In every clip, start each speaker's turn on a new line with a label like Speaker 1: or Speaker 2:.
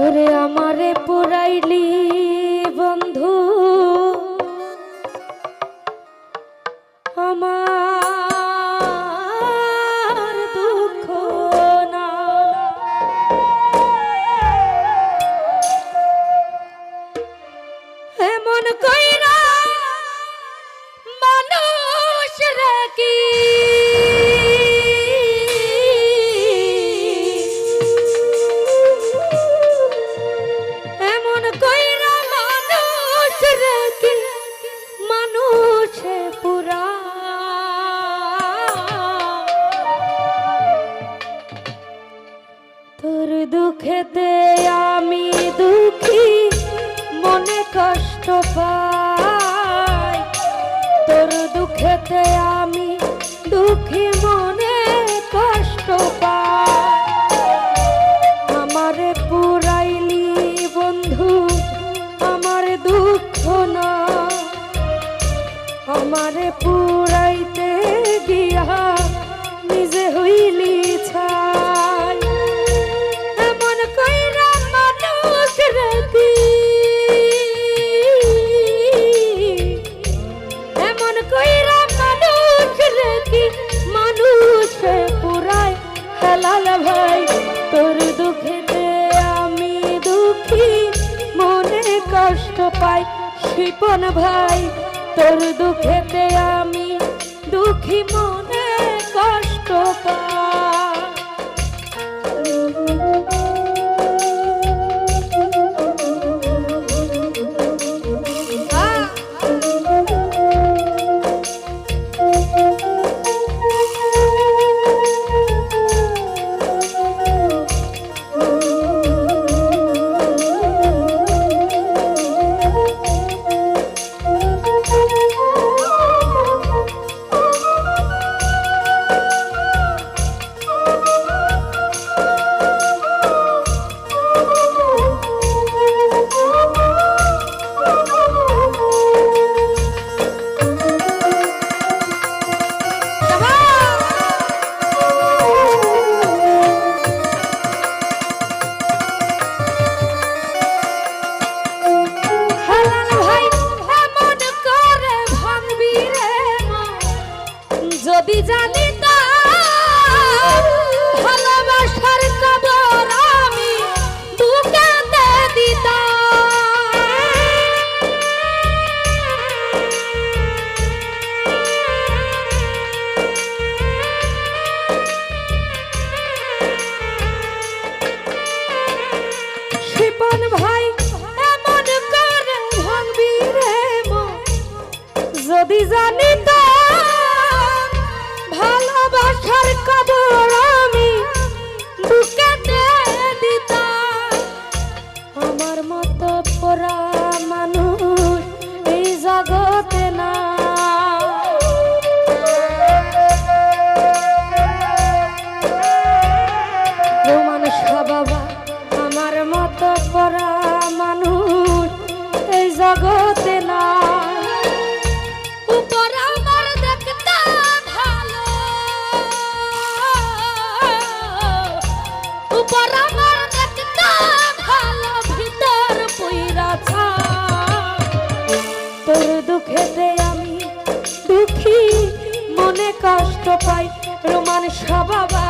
Speaker 1: ওরে আমারে পুরাইলি বন্ধু। আমার দুঃখ এমন কইরা মানুষ রে কি খেতে আমি দুঃখী, মনে কষ্ট পাই। শিপন ভাই, তোর দুঃখেতে আমি দুঃখী, মনে কষ্ট পাই। মতো পরা মানুষ এই জগৎ যে আমি দুঃখী মনে কষ্ট পাই রোমান সাবাবা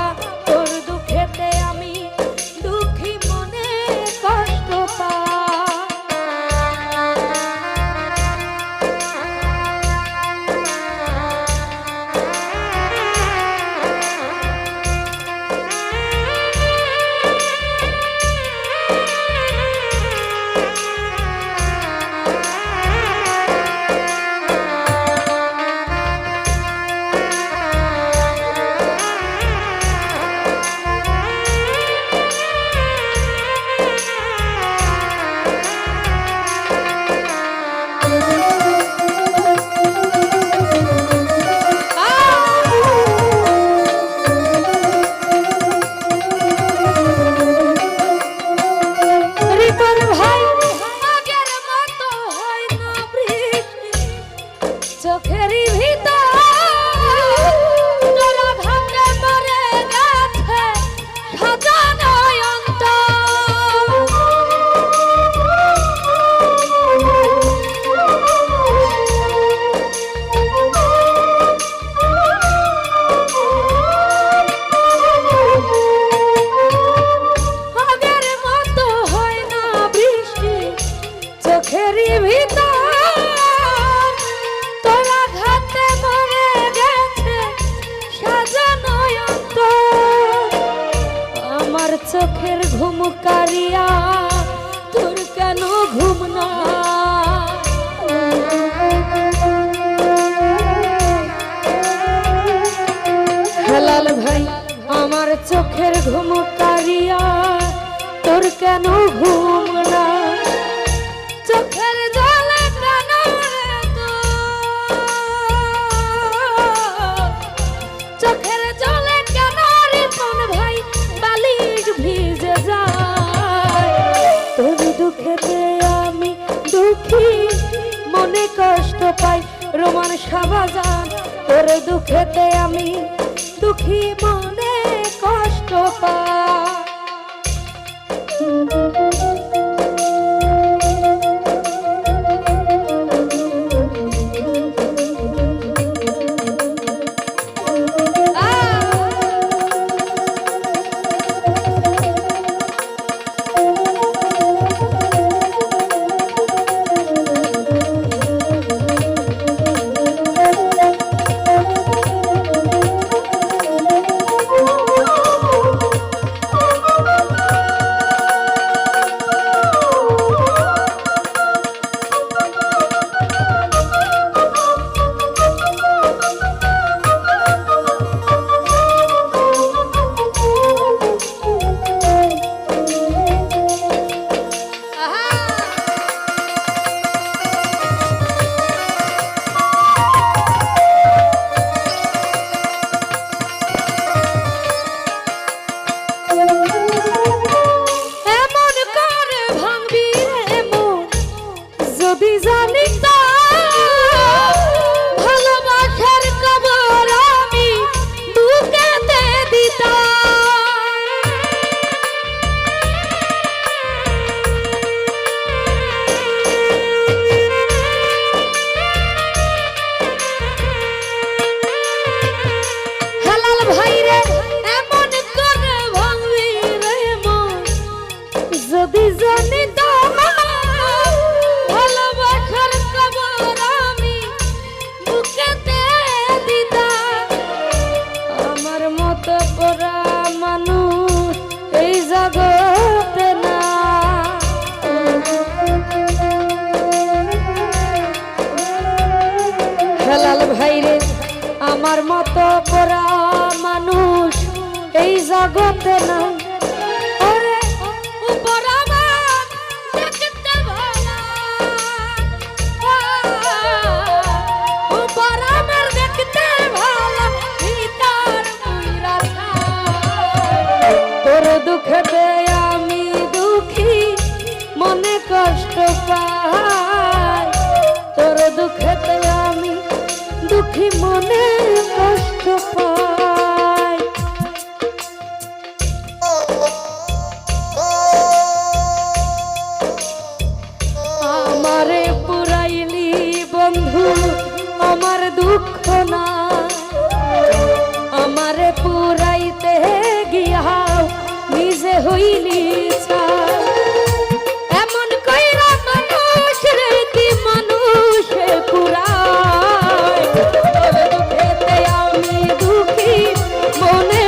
Speaker 1: ঘুম কারিয়া তোর কেন ঘুম না চোখের জলে চোখের জলে কেন ভাই? বালিশ ভিজে যায়। দুঃখেতে আমি দুঃখী, মনে কষ্ট পাই, রোমান সাবাজান। তোর দুঃখেতে আমি দুঃখী মন কষ্ট আমার মতো করা মানুষ এই জগতে না দুঃখ না আমারে পুরাইতে গিয়াও নিজে হইলি এমন কইরা মানুষ রে কি আমি দুঃখী, মনে